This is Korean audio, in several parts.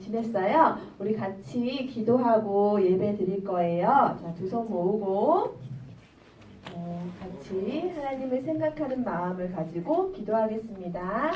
잘 지냈어요? 우리 같이 기도하고 예배 드릴 거예요. 자, 두 손 모으고 어, 같이 하나님을 생각하는 마음을 가지고 기도하겠습니다.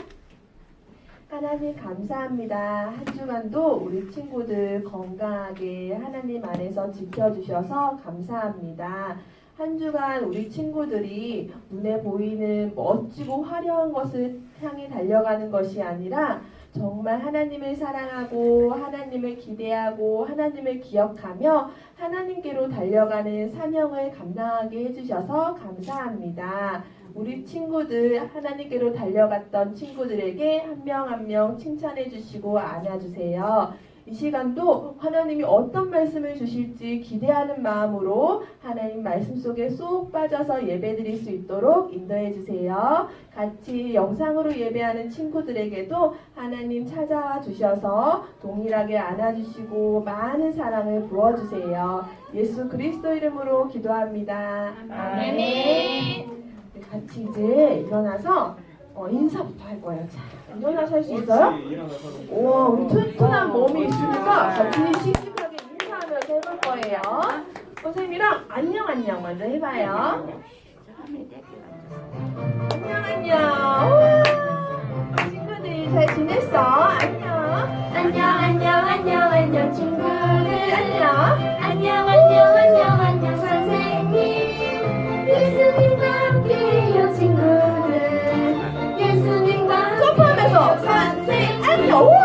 하나님 감사합니다. 한 주간도 우리 친구들 건강하게 하나님 안에서 지켜주셔서 감사합니다. 한 주간 우리 친구들이 눈에 보이는 멋지고 화려한 것을 향해 달려가는 것이 아니라 정말 하나님을 사랑하고 하나님을 기대하고 하나님을 기억하며 하나님께로 달려가는 사명을 감당하게 해주셔서 감사합니다. 우리 친구들 하나님께로 달려갔던 친구들에게 한 명 한명 칭찬해 주시고 안아주세요. 이 시간도 하나님이 어떤 말씀을 주실지 기대하는 마음으로 하나님 말씀 속에 쏙 빠져서 예배 드릴 수 있도록 인도해 주세요. 같이 영상으로 예배하는 친구들에게도 하나님 찾아와 주셔서 동일하게 안아주시고 많은 사랑을 부어주세요. 예수 그리스도 이름으로 기도합니다. 아멘. 우리 같이 이제 일어나서 어, 인사부터 할 거예요. 자, 일어나서 할수 있어요? 우와, 우리 튼튼한 몸이 있으니까 같이 씩씩하게 인사하면서 해볼 거예요. 선생님이랑 안녕 안녕 먼저 해봐요. 안녕 안녕. 우와, 친구들 잘 지냈어? 안녕. 안녕 안녕 안녕 안녕 친구들 안녕. 안녕 안녕 안녕 안녕 선생님 예수님과 함께해요 친구들 점프하면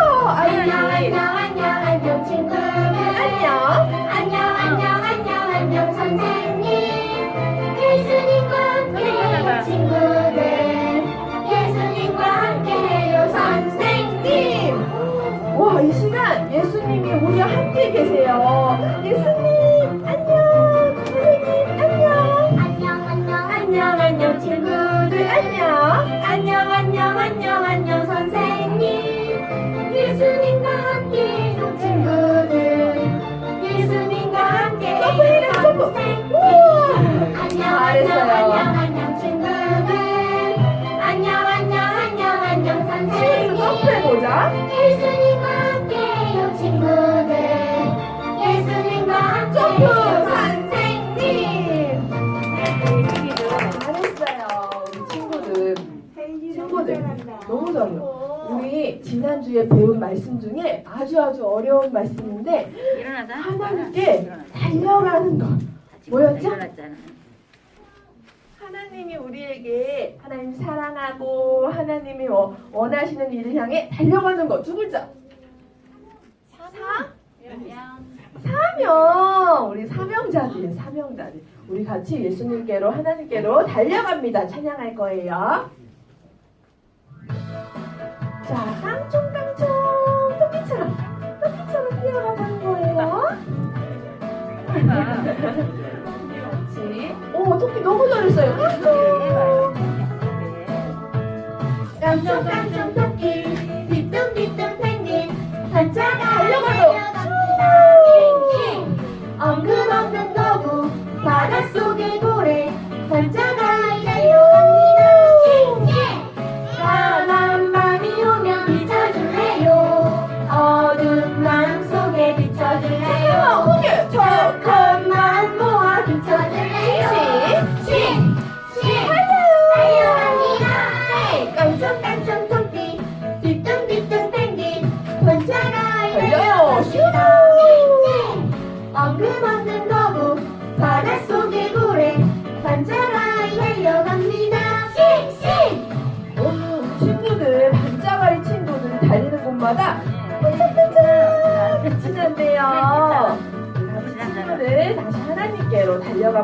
예수님과 함께해요 친구들 예수님과 점프, 함께해요 선생님 잘했어요. 우리 친구들. 친구들. 너무 잘해요. 우리 지난주에 배운 말씀 중에 아주 아주 어려운 말씀인데 일어나자. 하나님께 달려가는 것. 뭐였죠? 일어났잖아. 하나님이 우리에게 하나님 사랑하고 하나님이 워- 원하시는 일을 향해 달려가는 것 두 글자. 사? 사명. 우리 사명자들, 사명자들. 우리 같이 예수님께로 하나님께로 달려갑니다. 찬양할 거예요. 자, 깡총깡총 토끼처럼 토끼처럼 뛰어가는 거예요. 오, 토끼 너무 잘했어요. 깡총깡총 토끼 뒤뚱뒤뚱 펭귄 반짝아 달려가요. 달려갑니다 엉금엉금 거북 바닷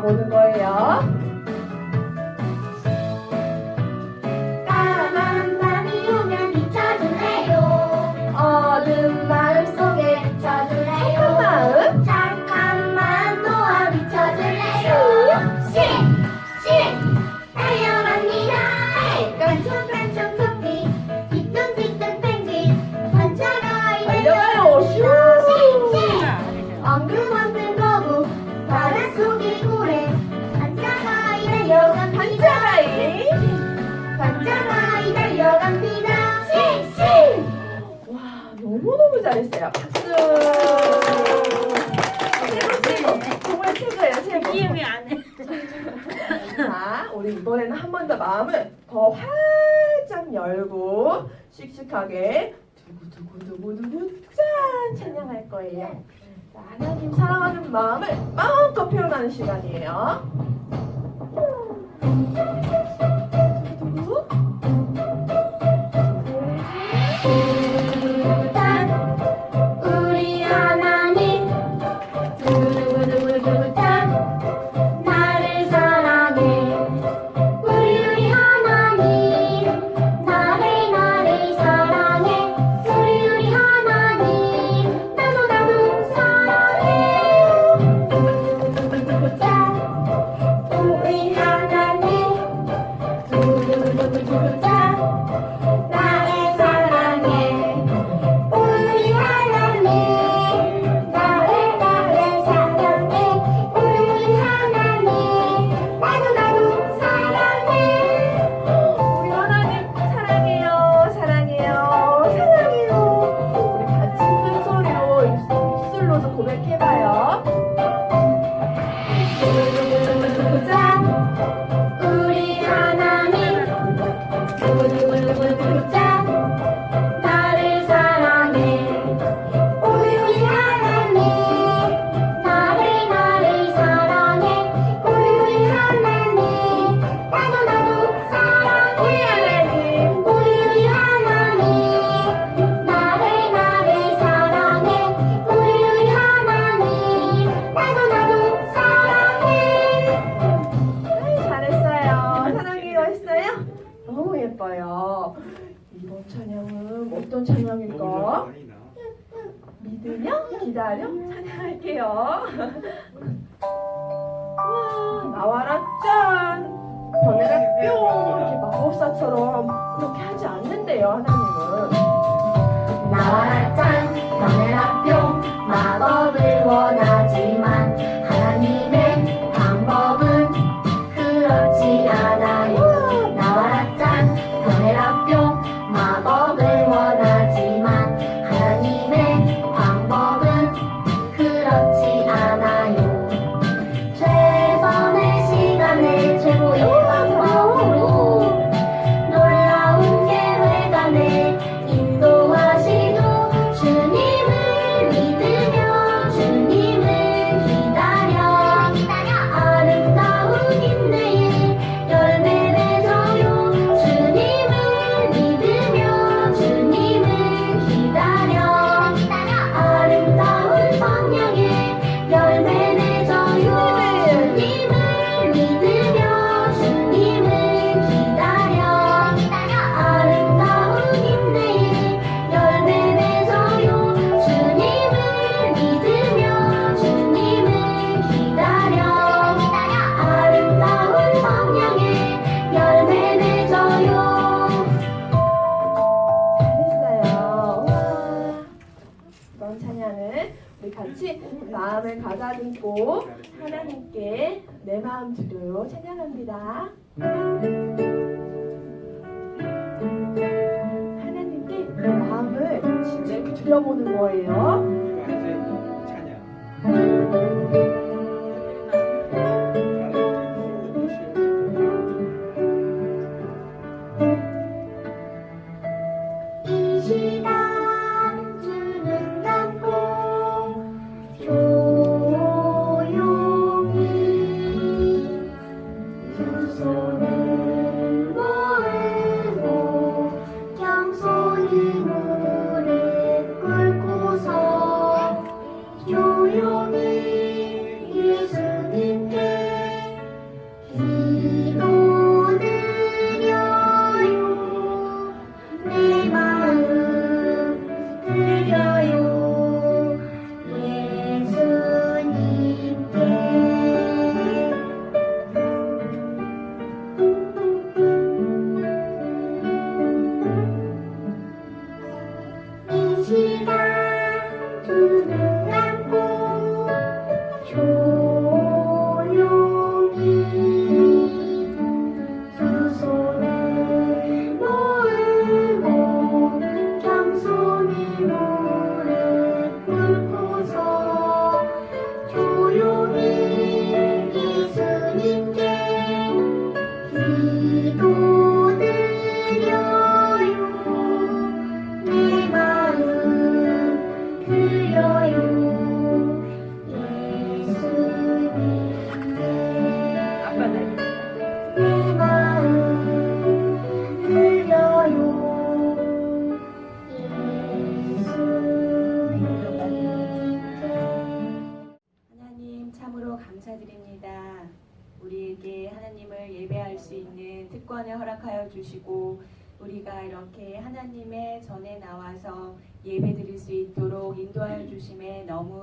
하나 거예요. 하나님 사랑하는 마음을 마음껏 표현하는 시간이에요. 보는 거예요.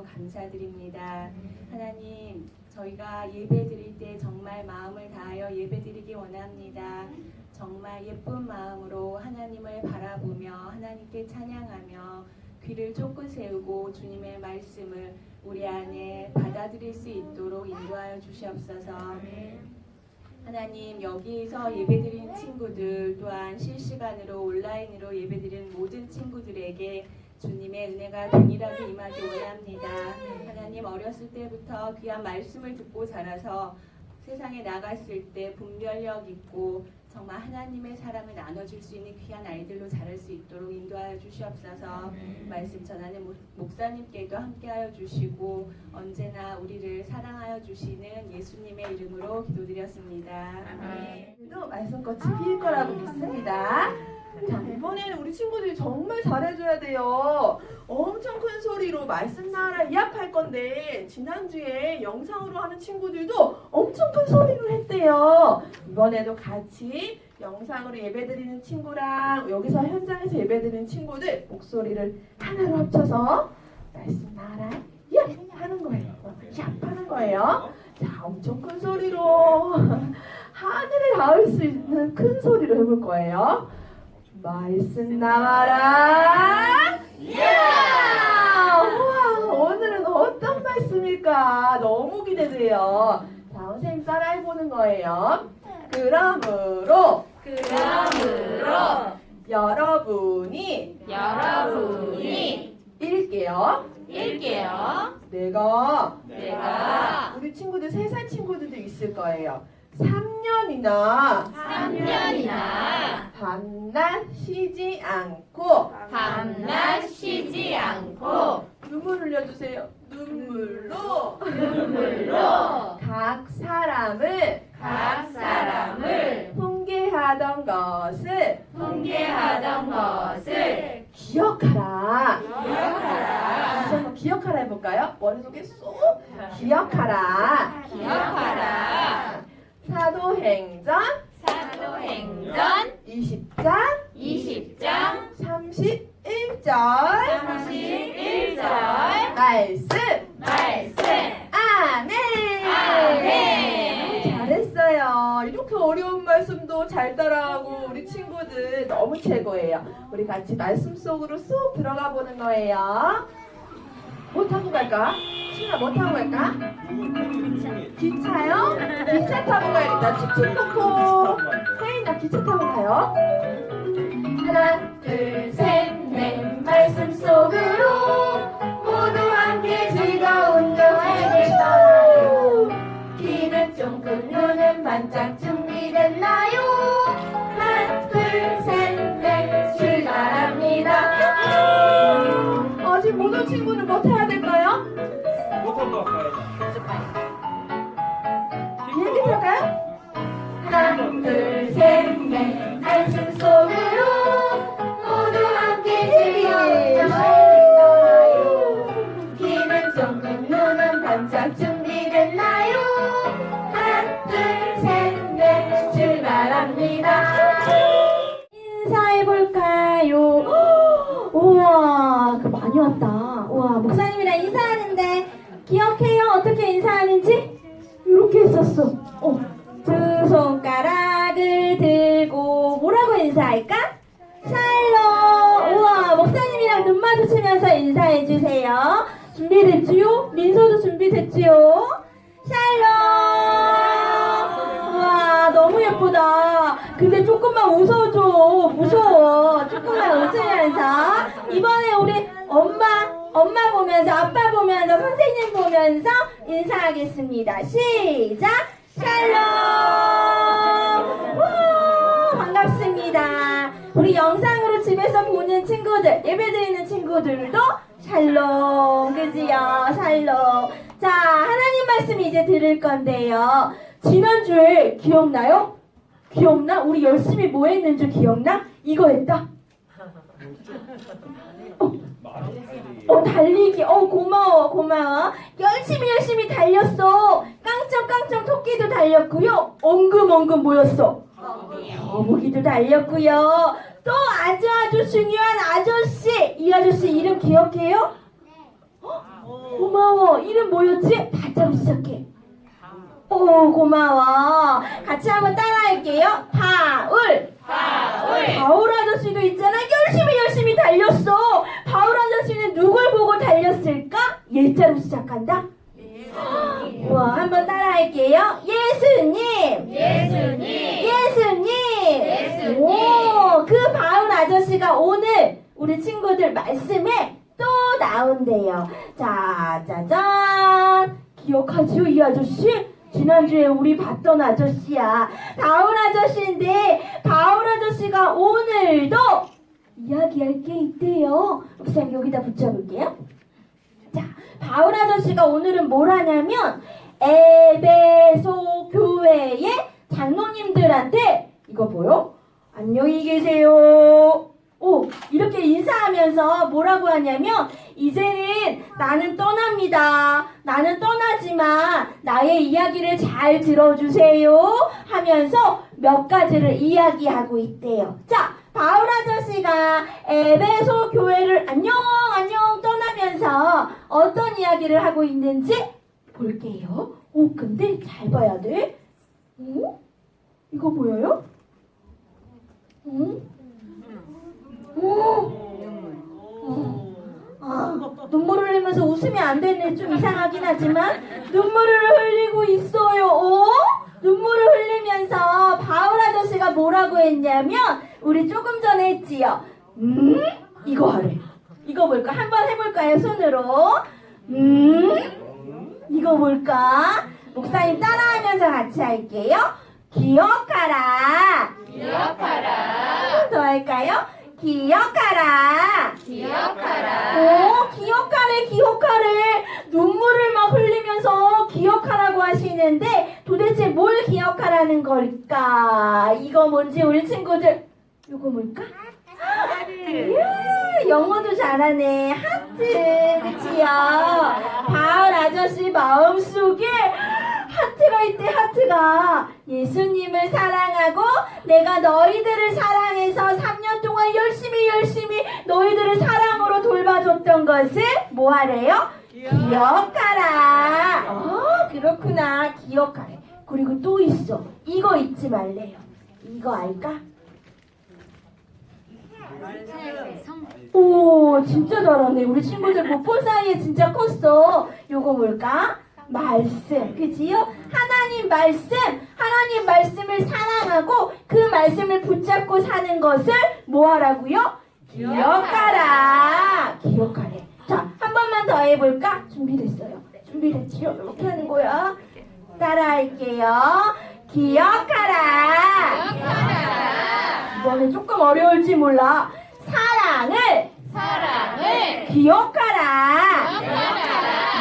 감사드립니다. 하나님, 저희가 예배 드릴 때 정말 마음을 다하여 예배 드리기 원합니다. 정말 예쁜 마음으로 하나님을 바라보며 하나님께 찬양하며 귀를 쫑긋 세우고 주님의 말씀을 우리 안에 받아들일 수 있도록 인도하여 주시옵소서. 하나님 여기에서 예배드리는 친구들 또한 실시간으로 온라인으로 예배드리는 모든 친구들에게 주님의 은혜가 동일하게 임하기 원합니다. 하나님 어렸을 때부터 귀한 말씀을 듣고 자라서 세상에 나갔을 때 분별력 있고 정말 하나님의 사랑을 나눠줄 수 있는 귀한 아이들로 자랄 수 있도록 인도하여 주시옵소서. 말씀 전하는 목- 목사님께도 함께하여 주시고 언제나 우리를 사랑하여 주시는 예수님의 이름으로 기도드렸습니다. 오늘도 말씀꽃이 피일 거라고 믿습니다. 자, 이번에는 우리 친구들이 정말 잘해줘야 돼요. 엄청 큰 소리로 말씀 나라 이합할 건데, 지난주에 영상으로 하는 친구들도 엄청 큰 소리로 했대요. 이번에도 같이 영상으로 예배드리는 친구랑 여기서 현장에서 예배드리는 친구들 목소리를 하나로 합쳐서 말씀 나라 이합 하는 거예요. 이합 하는 거예요. 자, 엄청 큰 소리로 하늘에 닿을 수 있는 큰 소리로 해볼 거예요. 말씀 나와라. 예! 우와, 오늘은 어떤 말씀일까? 너무 기대돼요. 자, 선생님 따라해보는 거예요. 그러므로, 그러므로 여러분이, 여러분이 읽게요. 일게요. 내가, 내가 우리 친구들, 세 살 친구들도 있을 거예요. 3년이나 3년이나 밤낮 쉬지 않고 밤낮 쉬지 않고 눈물 흘려주세요. 눈물로 눈물로 각 사람을 각 사람을 훈계하던 것을 훈계하던 것을 기억하라. 기억하라. 다시 한번 기억하라 해볼까요? 머릿속에 쏙 기억하라. 기억하라. 사도행전 사도행전 20장 20장 31절 31절 말씀 말씀 아멘. 아멘. 잘했어요. 이렇게 어려운 말씀도 잘 따라하고 우리 친구들 너무 최고예요. 우리 같이 말씀 속으로 쏙 들어가 보는 거예요. 뭐 타고 갈까? 신아 뭐 타고 갈까? 기차요? 기차 타고 가야겠다. 축축 놓고 혜인아 기차 타고 가요. 하나 둘 셋 기억나? 우리 열심히 뭐 했는 줄 기억나? 이거 했다. 달리. 어, 달리기. 어, 고마워, 고마워. 열심히 열심히 달렸어. 깡총깡총 토끼도 달렸고요. 엉금엉금 뭐였어? 거북이도 달렸고요. 또 아주 아주 중요한 아저씨. 이 아저씨 이름 기억해요? 헉, 고마워. 이름 뭐였지? 다자로 시작해. 오 고마워. 같이 한번 따라할게요. 바울. 바울. 바울 아저씨도 있잖아. 열심히 열심히 달렸어. 바울 아저씨는 누굴 보고 달렸을까? 예자로 시작한다. 와 한번 따라할게요. 예수님. 예수님 예수님. 오, 그 바울 아저씨가 오늘 우리 친구들 말씀에 또 나온대요. 자, 짜잔. 기억하지요, 이 아저씨? 지난주에 우리 봤던 아저씨야. 바울 아저씨인데, 바울 아저씨가 오늘도 이야기할 게 있대요. 목사님 여기다 붙여볼게요. 자, 바울 아저씨가 오늘은 뭘 하냐면 에베소 교회의 장로님들한테 이거 보여? 안녕히 계세요. 오, 이렇게 인사하면서 뭐라고 하냐면 이제는 나는 떠납니다. 나는 떠나지만 나의 이야기를 잘 들어주세요. 하면서 몇 가지를 이야기하고 있대요. 자, 바울 아저씨가 에베소 교회를 안녕 안녕 떠나면서 어떤 이야기를 하고 있는지 볼게요. 오, 근데 잘 봐야 돼. 오? 이거 보여요? 오? 오? 어. 아, 눈물을 흘리면서 웃으면 안 되네. 좀 이상하긴 하지만 눈물을 흘리고 있어요. 오? 눈물을 흘리면서 바울 아저씨가 뭐라고 했냐면 우리 조금 전에 했지요. 음? 이거 하래. 이거 뭘까? 한번 해볼까요? 손으로. 음? 이거 뭘까? 목사님 따라하면서 같이 할게요. 기억하라. 기억하라 더 할까요? 기억하라. 기억하라 오, 기억하래, 기억하래. 눈물을 막 흘리면서 기억하라고 하시는데 도대체 뭘 기억하라는 걸까? 이거 뭔지 우리 친구들 이거 뭘까? 이야, 영어도 잘하네. 하트, 그치요? 바울 아저씨 마음속에 하트가 있대, 하트가. 예수님을 사랑하고 내가 너희들을 사랑해서 3년 동안 열심히 열심히 너희들을 사랑으로 돌봐줬던 것을 뭐 하래요? 기억하라. 어, 그렇구나. 기억하래. 그리고 또 있어. 이거 잊지 말래요. 이거 알까? 오, 진짜 잘하네. 우리 친구들 못 본 사이에 진짜 컸어. 요거 뭘까? 말씀. 그지요? 하나님 말씀. 하나님 말씀을 사랑하고 그 말씀을 붙잡고 사는 것을 뭐 하라고요? 기억하라. 기억하래. 자, 한 번만 더 해볼까? 준비됐어요. 준비됐지요? 이렇게 하는 거야. 따라할게요. 기억하라. 이번에 조금 어려울지 몰라. 사랑을 사랑을 기억하라.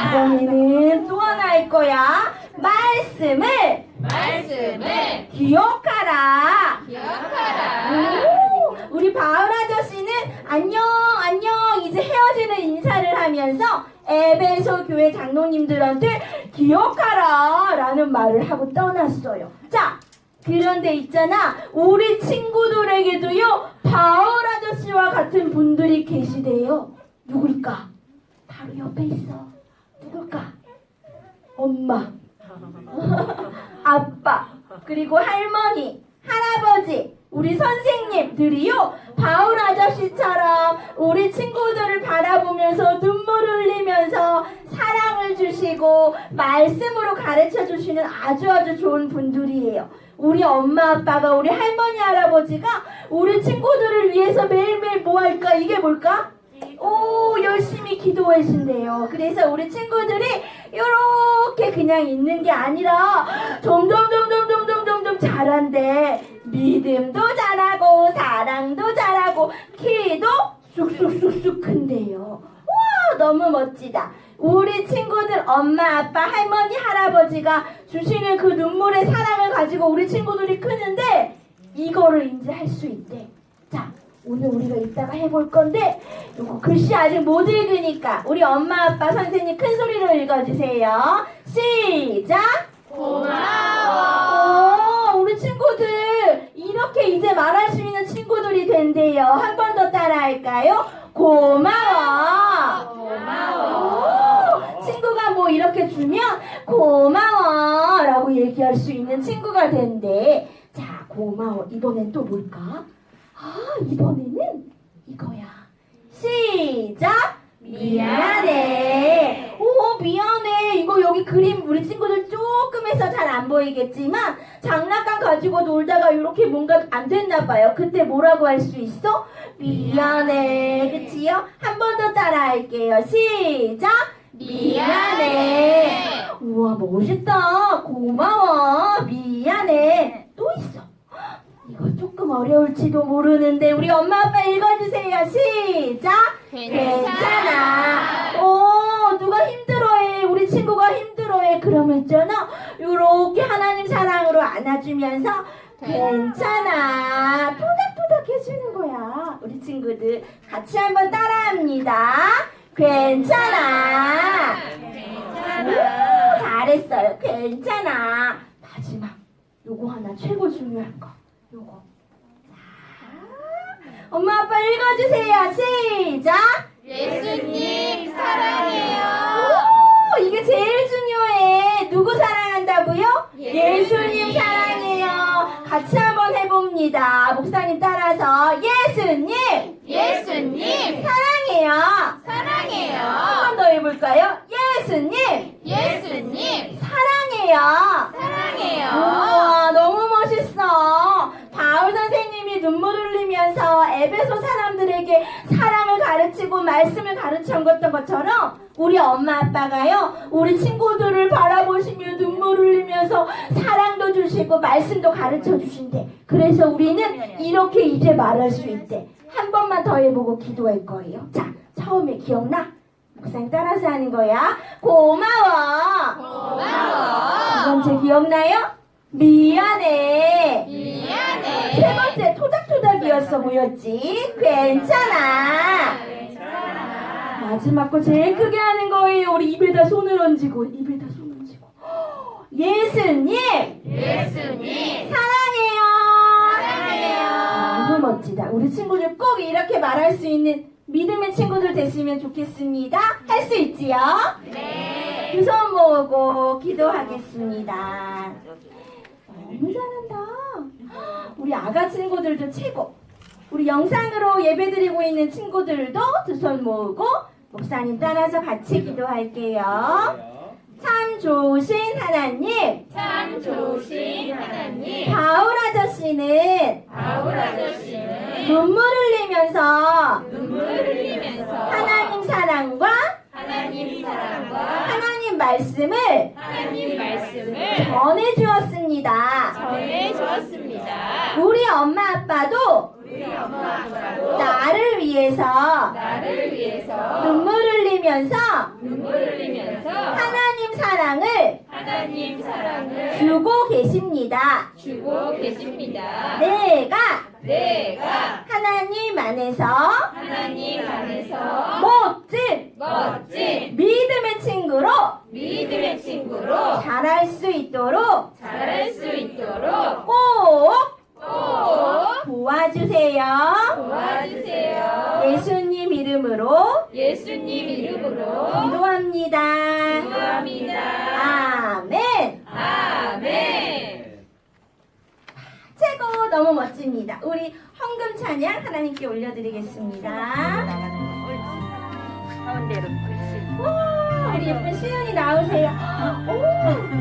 이번에는 또 하나 할 거야. 말씀을 말씀을 기억하라. 기억하라 오, 우리 바울 아저씨는 안녕 안녕 이제 헤어지는 인사를 하면서 에베소 교회 장로님들한테 기억하라 라는 말을 하고 떠났어요. 자, 그런데 있잖아 우리 친구들에게도요 바울 아저씨와 같은 분들이 계시대요. 누굴까? 바로 옆에 있어. 누굴까? 엄마. 아빠, 그리고 할머니, 할아버지, 우리 선생님들이요, 바울 아저씨처럼 우리 친구들을 바라보면서 눈물을 흘리면서 사랑을 주시고 말씀으로 가르쳐 주시는 아주 아주 좋은 분들이에요. 우리 엄마 아빠가 우리 할머니 할아버지가 우리 친구들을 위해서 매일매일 뭐 할까? 이게 뭘까? 오 열심히 기도하신대요. 그래서 우리 친구들이 이렇게 그냥 있는 게 아니라 점점 점점 점점 점점 잘한대. 믿음도 잘하고 사랑도 잘하고 키도 쑥쑥쑥쑥 큰대요. 와 너무 멋지다. 우리 친구들 엄마 아빠 할머니 할아버지가 주시는 그 눈물의 사랑을 가지고 우리 친구들이 크는데 이거를 이제 할수 있대. 자 오늘 우리가 이따가 해볼 건데 요거 글씨 아직 못 읽으니까 우리 엄마 아빠 선생님 큰 소리로 읽어주세요. 시작. 오, 우리 친구들 이렇게 이제 말할 수 있는 친구들이 된대요. 한 번 더 따라할까요? 고마워. 고마워. 친구가 뭐 이렇게 주면 고마워라고 얘기할 수 있는 친구가 된대. 자, 고마워. 이번엔 또 뭘까? 아, 이번에는 이거야. 시작. 미안해. 오, 미안해. 이거 여기 그림 우리 친구들 조금 해서 잘 안 보이겠지만 장난감 가지고 놀다가 이렇게 뭔가 안 됐나 봐요. 그때 뭐라고 할 수 있어? 미안해. 그치요? 한 번 더 따라 할게요. 시작. 미안해. 우와, 멋있다. 고마워. 미안해. 조금 어려울지도 모르는데 우리 엄마 아빠 읽어주세요. 시작. 괜찮아. 오, 누가 힘들어해. 우리 친구가 힘들어해. 그러면 있잖아. 요렇게 하나님 사랑으로 안아주면서 괜찮아. 토닥토닥 해주는 거야. 우리 친구들 같이 한번 따라합니다. 괜찮아. 오, 잘했어요. 괜찮아. 마지막. 요거 하나 최고 중요한 거. 요거. 자, 엄마 아빠 읽어주세요. 시작. 예수님 사랑해요. 오, 이게 제일 중요해. 누구 사랑한다고요? 예수님 사랑해요. 같이 한번 해봅니다. 목사님 따라서 예수님 예수님 사랑해요. 사랑해요. 한번더 해볼까요? 예수님 예수님 사랑해요. 사랑해요. 우와 너무 멋있어. 바울 선생님이 눈물 에베소 사람들에게 사랑을 가르치고 말씀을 가르쳐 줬던 것처럼 우리 엄마 아빠가요 우리 친구들을 바라보시며 눈물 흘리면서 사랑도 주시고 말씀도 가르쳐 주신대. 그래서 우리는 이렇게 이제 말할 수 있대. 한 번만 더 해보고 기도할 거예요. 자 처음에 기억나? 목사님 따라서 하는 거야. 고마워. 고마워. 두 번째 기억나요? 미안해. 세 번째 토닥토닥이었어 뭐였지? 괜찮아. 마지막 거 제일 크게 하는 거예요. 우리 입에다 손을 얹고 입에다 손 얹고. 예수님 예수님 사랑해요. 사랑해요. 너무 멋지다. 우리 친구들 꼭 이렇게 말할 수 있는 믿음의 친구들 됐으면 좋겠습니다. 할 수 있지요? 네. 두 손 모으고 기도하겠습니다. 너무 잘한다. 우리 아가 친구들도 최고. 우리 영상으로 예배드리고 있는 친구들도 두 손 모으고 목사님 따라서 같이 기도할게요. 참 좋으신 하나님, 참 좋으신 하나님. 바울 아저씨는 바울 아저씨는 눈물 흘리면서 눈물 흘리면서 하나님 사랑과 하나님 사랑과 하나님 말씀을 하나님 말씀을 전해 주었습니다. 전해 주었습니다. 우리 엄마 아빠도 우리 엄마 아빠도 나를 위해서 나를 위해서 눈물 흘리면서 눈물 흘리면서 하나님 사랑을 하나님 사랑을 주고 계십니다. 주고 계십니다. 내가 내가 하나님 안에서 하나님 안에서 멋진 멋진 믿음의 친구로 믿음의 친구로 자랄 수 있도록 자랄 수 있도록 꼭 꼭 도와주세요. 도와주세요. 예수님 이름으로 예수님 이름으로 기도합니다. 기도합니다. 아멘. 아멘. 최고 너무 멋집니다. 우리 헌금 찬양 하나님께 올려드리겠습니다. 와, 우리 예쁜 시은이 나오세요. 오,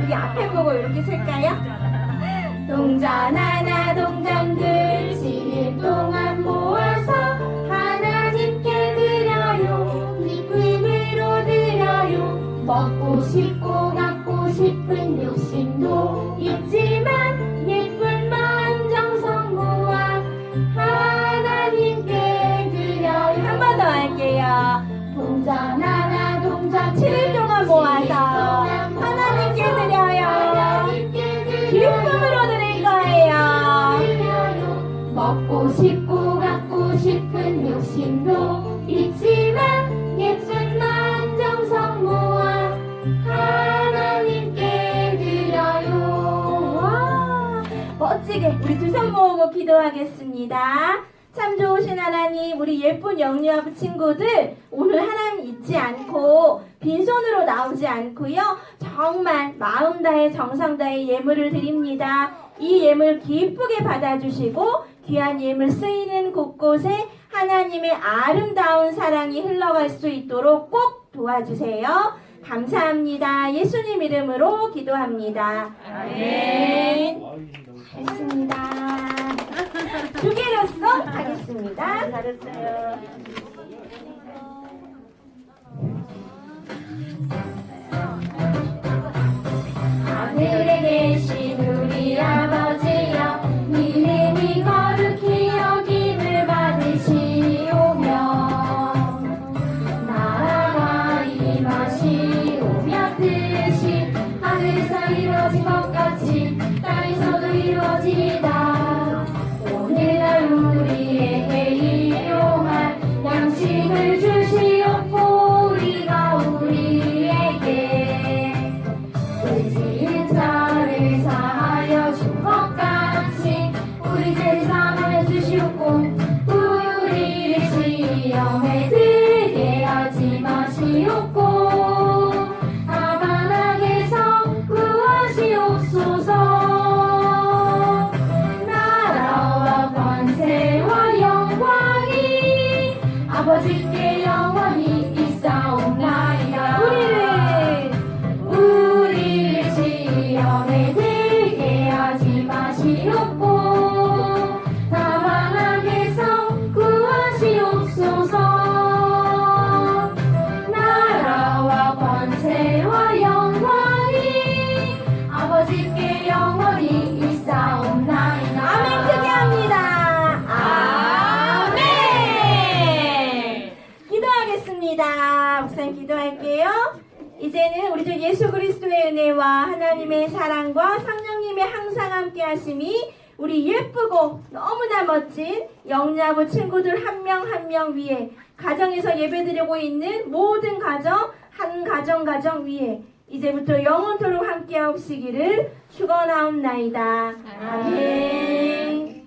우리 앞에 보고 이렇게 쓸까요? 동전 하나 동전들 7일 동안 모아서 하나님께 드려요. 기쁨으로 드려요. 먹고 싶고 갖고 싶은 욕심도 있지만 예쁜 마음 정성 모아 하나님께 드려요. 한 번 더 할게요. 동전 하나 동전 7 기도하겠습니다. 참 좋으신 하나님, 우리 예쁜 영유아부 친구들 오늘 하나님 잊지 않고 빈손으로 나오지 않고요. 정말 마음 다해 정성 다해 예물을 드립니다. 이 예물 기쁘게 받아주시고 귀한 예물 쓰이는 곳곳에 하나님의 아름다운 사랑이 흘러갈 수 있도록 꼭 도와주세요. 감사합니다. 예수님 이름으로 기도합니다. 아멘. 했습니다. 두 개로서 하겠습니다. 잘했어요. 은혜와 하나님의 사랑과 성령님의 항상 함께 하심이 우리 예쁘고 너무나 멋진 영야부 친구들 한명 한 명 위에 가정에서 예배드리고 있는 모든 가정 한 가정 가정 위에 이제부터 영원토록 함께 하옵시기를 축원하옵나이다. 아멘.